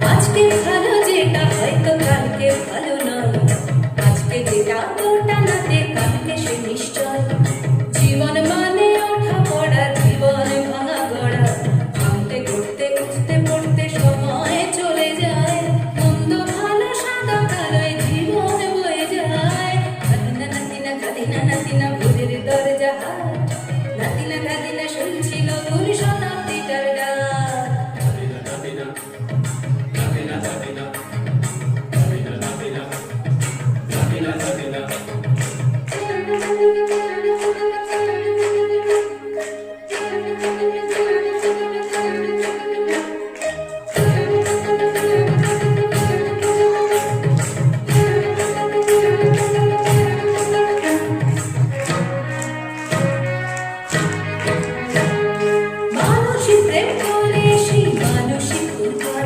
Let's get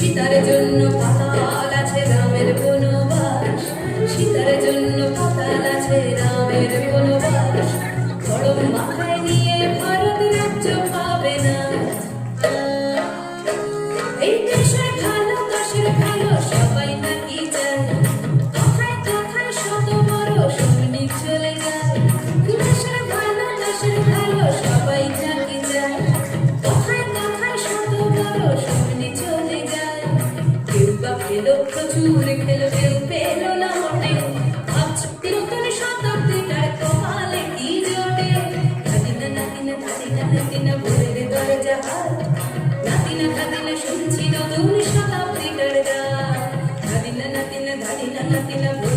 She that is Latina, Latina, Latina, Latina,